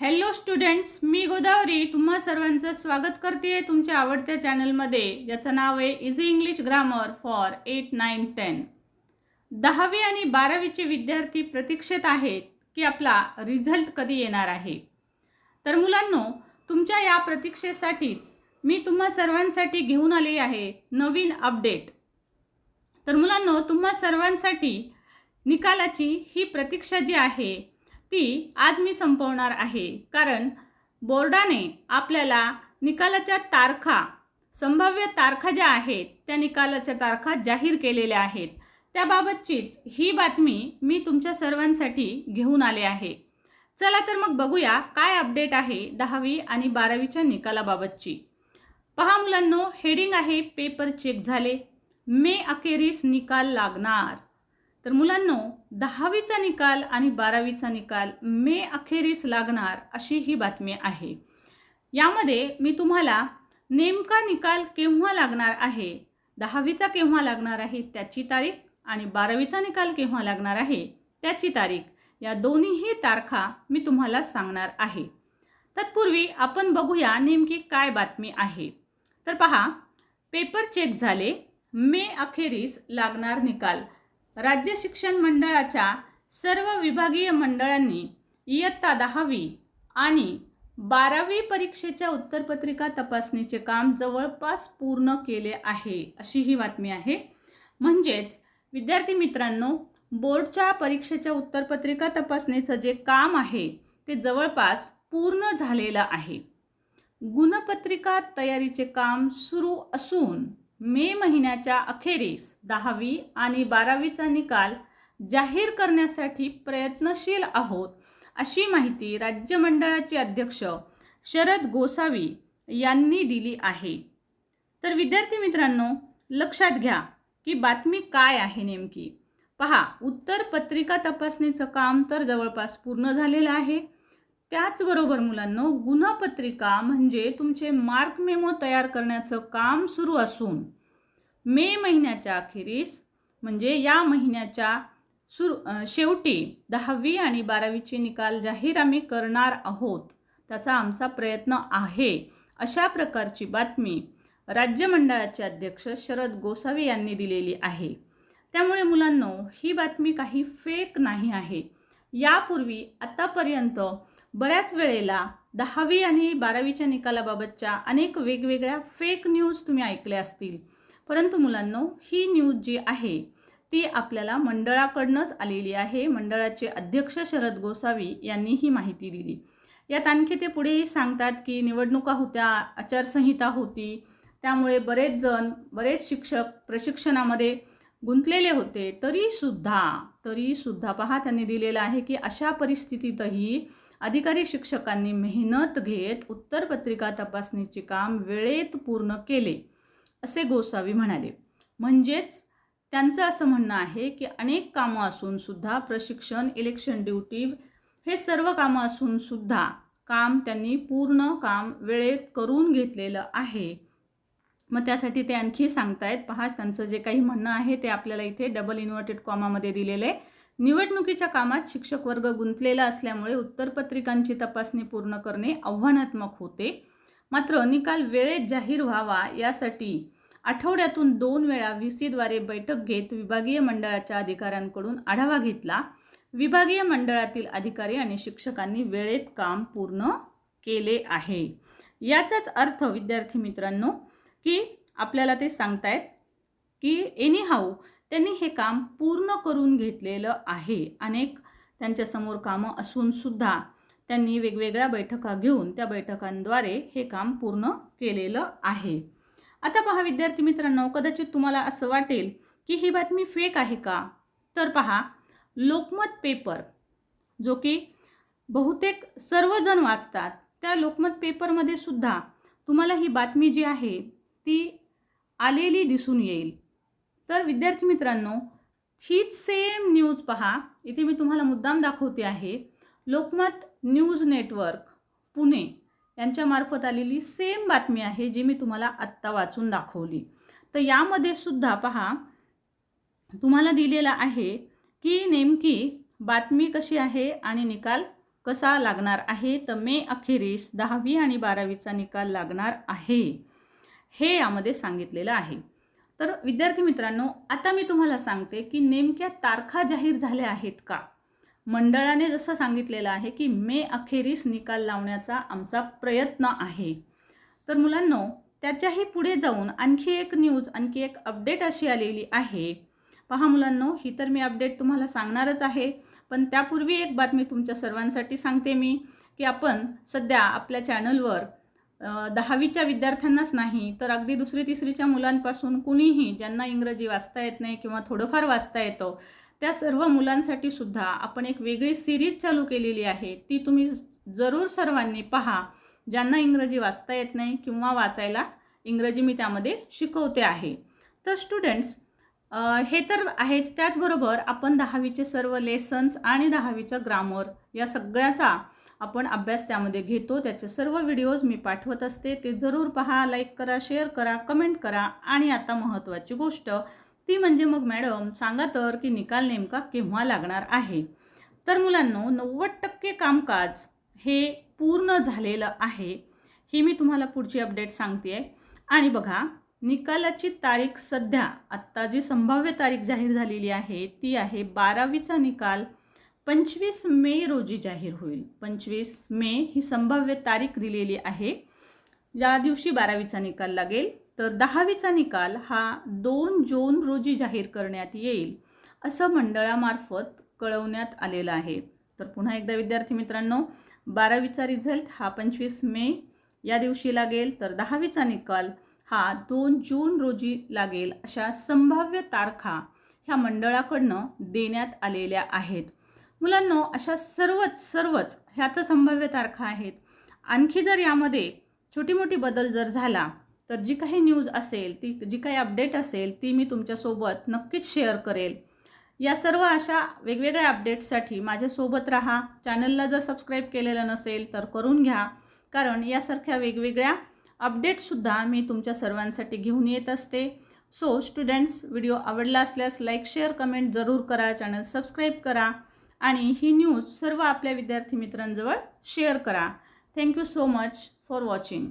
Hello students मी गोदावरी. तुम्हा सर्वांचं स्वागत करते तुमच्या आवडत्या चॅनलमध्ये ज्याचं नाव आहे easy English grammar for eight nine ten दहावी आणि बारावीचे विद्यार्थी प्रतीक्षेत आहेत की आपला रिझल्ट कधी येणार आहे? तर मुलांनो तुमच्या या प्रतीक्षेसाठीच मी तुम्हा सर्वांसाठी घेऊन आली आहे नवीन अपडेट तर मुलांनो तुम्हा सर्वांसाठी निकालाची ही प्रतीक्षा जी आहे ती आज मी संपवणार आहे. कारण बोर्डाने आपल्याला निकालाच्या तारखा संभाव्य तारखा ज्या आहेत त्या निकालाच्या तारखा जाहीर केलेल्या आहेत. त्याबाबतचीच ही बातमी मी तुमच्या सर्वांसाठी घेऊन आले आहे. चला तर मग बघूया काय अपडेट आहे दहावी आणि बारावीच्या निकालाबाबतची. पहा मुलांनो हेडिंग आहे पेपर चेक झाले. मे अखेरीस निकाल लागणार. तर मुलांनो दहावीचा निकाल आणि बारावीचा निकाल मे अखेरीस लागणार अशी ही बातमी आहे. यामध्ये मी तुम्हाला नेमका निकाल केव्हा लागणार आहे दहावीचा केव्हा लागणार आहे त्याची तारीख आणि बारावीचा निकाल केव्हा लागणार आहे त्याची तारीख या दोन्हीही तारखा मी तुम्हाला सांगणार आहे. तत्पूर्वी आपण बघूया नेमकी काय बातमी आहे. तर पहा पेपर चेक झाले मे अखेरीस लागणार निकाल. राज्य शिक्षण मंडळाच्या सर्व विभागीय मंडळांनी इयत्ता दहावी आणि बारावी परीक्षेच्या उत्तरपत्रिका तपासणीचे काम जवळपास पूर्ण केले आहे अशी ही बातमी आहे. म्हणजेच विद्यार्थी मित्रांनो बोर्डच्या परीक्षेच्या उत्तरपत्रिका तपासणीचं जे काम आहे ते जवळपास पूर्ण झालेलं आहे. गुणपत्रिका तयारीचे काम सुरू असून मे महिन्याच्या अखेरीस दहावी आणि बारावीचा निकाल जाहीर करण्यासाठी प्रयत्नशील आहोत अशी माहिती राज्य मंडळाचे अध्यक्ष शरद गोसावी यांनी दिली आहे. तर विद्यार्थी मित्रांनो लक्षात घ्या की बातमी काय आहे नेमकी. पहा उत्तर पत्रिका तपासणीचं काम तर जवळपास पूर्ण झालेलं आहे. त्याचबरोबर मुलांनो गुणपत्रिका म्हणजे तुमचे मार्क मेमो तयार करण्याचं काम सुरू असून मे महिन्याच्या अखेरीस म्हणजे या महिन्याच्या सुरू शेवटी दहावी आणि बारावीचे निकाल जाहीर आम्ही करणार आहोत त्याचा आमचा प्रयत्न आहे अशा प्रकारची बातमी राज्य मंडळाचे अध्यक्ष शरद गोसावी यांनी दिलेली आहे. त्यामुळे मुलांनो ही बातमी काही फेक नाही आहे. यापूर्वी आतापर्यंत बऱ्याच वेळेला दहावी आणि बारावीच्या निकालाबाबतच्या अनेक वेगवेगळ्या फेक न्यूज तुम्ही ऐकल्या असतील. परंतु मुलांनो ही न्यूज जी आहे ती आपल्याला मंडळाकडनंच आलेली आहे. मंडळाचे अध्यक्ष शरद गोसावी यांनी ही माहिती दिली. यात आणखी ते पुढेही सांगतात की निवडणुका होत्या आचारसंहिता होती. त्यामुळे बरेच जण बरेच शिक्षक प्रशिक्षणामध्ये गुंतलेले होते. तरीसुद्धा तरीसुद्धा पहा त्यांनी दिलेलं आहे की अशा परिस्थितीतही अधिकारी शिक्षकांनी मेहनत घेत उत्तरपत्रिका तपासणीचे काम वेळेत पूर्ण केले असे गोसावी म्हणाले. म्हणजेच त्यांचं असं म्हणणं आहे की अनेक कामं असून सुद्धा प्रशिक्षण इलेक्शन ड्युटी हे सर्व कामं असून सुद्धा काम त्यांनी पूर्ण काम वेळेत करून घेतलेलं आहे. मग त्यासाठी ते आणखी सांगतायत पहा त्यांचं जे काही म्हणणं आहे ते आपल्याला इथे डबल इन्व्हर्टेड कॉमामध्ये दिलेलं आहे. निवडणुकीच्या कामात शिक्षक वर्ग गुंतलेला असल्यामुळे उत्तरपत्रिकांची तपासणी पूर्ण करणे आव्हानात्मक होते. मात्र निकाल वेळेत जाहीर व्हावा यासाठी आठवड्यातून दोन वेळा व्ही सीद्वारे बैठक घेत विभागीय मंडळाच्या अधिकाऱ्यांकडून आढावा घेतला. विभागीय मंडळातील अधिकारी आणि शिक्षकांनी वेळेत काम पूर्ण केले आहे. याचाच अर्थ विद्यार्थी मित्रांनो की आपल्याला ते सांगतायत की एनी हाऊ त्यांनी हे काम पूर्ण करून घेतलेलं आहे. अनेक त्यांच्यासमोर कामं असूनसुद्धा त्यांनी वेगवेगळ्या बैठका घेऊन त्या बैठकांद्वारे हे काम पूर्ण केलेलं आहे. आता पहा विद्यार्थी मित्रांनो कदाचित तुम्हाला असं वाटेल की ही बातमी फेक आहे का? तर पहा लोकमत पेपर जो की बहुतेक सर्वजण वाचतात त्या लोकमत पेपरमध्ये सुद्धा तुम्हाला ही बातमी जी आहे ती आलेली दिसून येईल. तर विद्यार्थी मित्रांनो हीच सेम न्यूज पहा. इथे मी तुम्हाला मुद्दाम दाखवते आहे. लोकमत न्यूज नेटवर्क पुणे यांच्यामार्फत आलेली सेम बातमी आहे जी मी तुम्हाला आत्ता वाचून दाखवली. तर यामध्ये सुद्धा पहा तुम्हाला दिलेलं आहे की नेमकी बातमी कशी आहे आणि निकाल कसा लागणार आहे. तर मे अखेरीस दहावी आणि बारावीचा निकाल लागणार आहे. हे यामध्ये सांगितलेलं आहे. तर विद्यार्थी मित्रांनो आता मी तुम्हाला सांगते की नेमक्या तारखा जाहीर झाल्या आहेत का? मंडळाने जसं सांगितलेलं आहे की मे अखेरीस निकाल लावण्याचा आमचा प्रयत्न आहे. तर मुलांनो त्याच्याही पुढे जाऊन आणखी एक न्यूज आणखी एक अपडेट अशी आलेली आहे. पहा मुलांनो ही तर मी अपडेट तुम्हाला सांगणारच आहे पण त्यापूर्वी एक बातमी तुमच्या सर्वांसाठी सांगते मी की आपण सध्या आपल्या चॅनलवर दहावीच्या विद्यार्थ्यांनाच नाही तर अगदी दुसरी तिसरीच्या मुलांपासून कुणीही ज्यांना इंग्रजी वाचता येत नाही किंवा थोडंफार वाचता येतं त्या सर्व मुलांसाठी सुद्धा आपण एक वेगळी सिरीज चालू केलेली आहे. ती तुम्ही जरूर सर्वांनी पहा. ज्यांना इंग्रजी वाचता येत नाही किंवा वाचायला इंग्रजी मी त्यामध्ये शिकवते आहे. तर स्टुडंट्स हे तर आहेच. त्याचबरोबर आपण दहावीचे सर्व लेसन्स आणि दहावीचं ग्रामर या सगळ्याचा आपण अभ्यास त्यामध्ये घेतो. त्याचे सर्व व्हिडिओज मी पाठवत असते. ते जरूर पहा लाईक करा शेअर करा कमेंट करा. आणि आता महत्त्वाची गोष्ट ती म्हणजे मग मॅडम सांगा तर की निकाल नेमका केव्हा लागणार आहे? तर मुलांनो नव्वद टक्के कामकाज हे पूर्ण झालेलं आहे. ही मी तुम्हाला पुढची अपडेट सांगते आहे आणि बघा निकालाची तारीख सध्या आत्ता जी संभाव्य तारीख जाहीर झालेली आहे ती आहे बारावीचा निकाल. पंचवीस मे रोजी जाहीर होईल. पंचवीस मे ही संभाव्य तारीख दिलेली आहे. या दिवशी बारावीचा निकाल लागेल तर दहावीचा निकाल हा दोन जून रोजी जाहीर करण्यात येईल असं मंडळामार्फत कळवण्यात आलेलं आहे. तर पुन्हा एकदा विद्यार्थी मित्रांनो बारावीचा रिझल्ट हा पंचवीस मे या दिवशी लागेल तर दहावीचा निकाल हा दोन जून रोजी लागेल अशा संभाव्य तारखा ह्या मंडळाकडनं देण्यात आलेल्या आहेत. मुलांनो अशा सर्वच सर्वच ह्या तर संभाव्य तारखा आहेत. आणखी जर यामध्ये छोटी मोठी बदल जर झाला तर जी काही न्यूज असेल ती जी काही अपडेट असेल ती मी तुमच्यासोबत नक्कीच शेअर करेल. या सर्व अशा वेगवेगळ्या अपडेट्ससाठी माझ्यासोबत राहा. चॅनलला जर सबस्क्राईब केलेलं नसेल तर करून घ्या. कारण यासारख्या वेगवेगळ्या अपडेटसुद्धा मी तुमच्या सर्वांसाठी घेऊन येत असते. सो स्टुडंट्स व्हिडिओ आवडला असल्यास लाईक शेअर कमेंट जरूर करा चॅनल सबस्क्राईब करा आणि ही न्यूज सर्व आपल्या विद्यार्थी मित्रांजवळ शेअर करा. Thank you so much for watching.